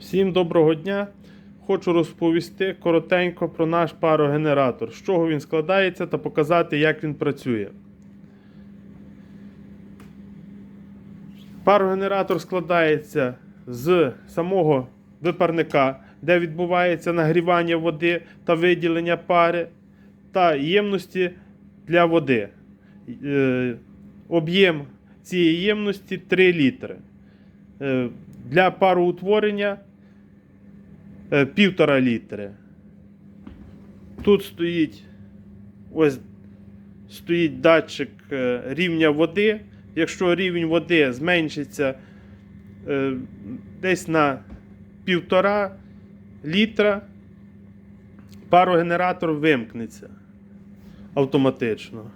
Всім доброго дня! Хочу розповісти коротенько про наш парогенератор, з чого він складається та показати, як він працює. Парогенератор складається з самого випарника, де відбувається нагрівання води та виділення пари, та ємності для води. Е, Об'єм цієї ємності 3 літри. Е, Для пароутворення півтора літри. Тут стоїть ось стоїть датчик е, рівня води. Якщо рівень води зменшиться е, десь на півтора літра, парогенератор вимкнеться автоматично.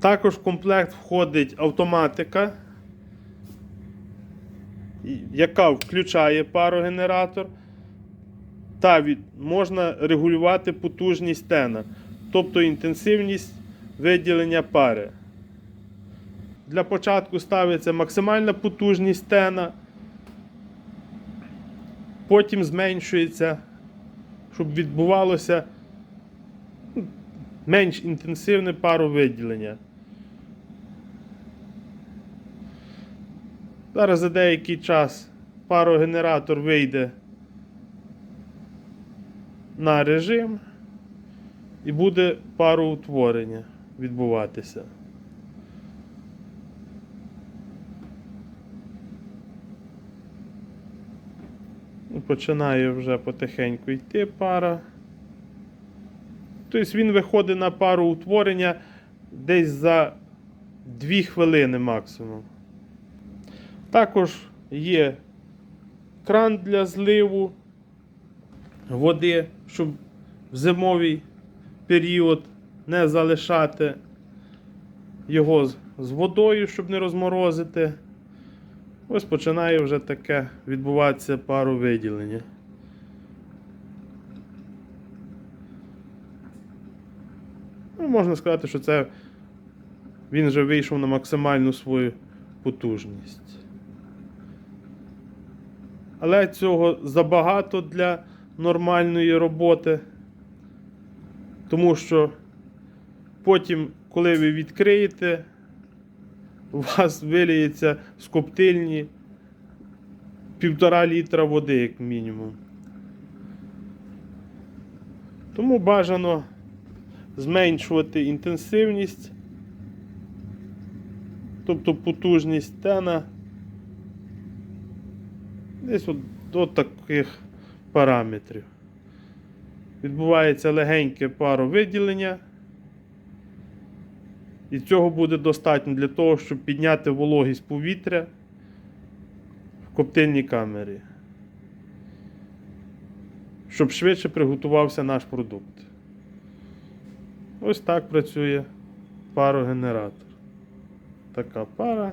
Також в комплект входить автоматика, яка включає парогенератор, та від, можна регулювати потужність тена, тобто інтенсивність виділення пари. Для початку ставиться максимальна потужність тена, потім зменшується, щоб відбувалося ну, менш інтенсивне паровиділення. Зараз за деякий час парогенератор вийде на режим і буде пароутворення відбуватися. Ну, Починає вже потихеньку йти пара. Тобто він виходить на пару утворення десь за 2 хвилини максимум. Також є кран для зливу води, щоб в зимовий період не залишати його з- водою, щоб не розморозити. Ось починає вже таке відбуватися паровиділення. Ну, можна сказати, що це він вже вийшов на максимальну свою потужність. Але цього забагато для нормальної роботи. Тому що потім, коли ви відкриєте, у вас виліється з коптильні півтора літра води, як мінімум. Тому бажано зменшувати інтенсивність, тобто потужність тена. Десь от до таких параметрів. Відбувається легеньке паровиділення. І цього буде достатньо для того, щоб підняти вологість повітря в коптильній камері. Щоб швидше приготувався наш продукт. Ось так працює парогенератор. Така пара.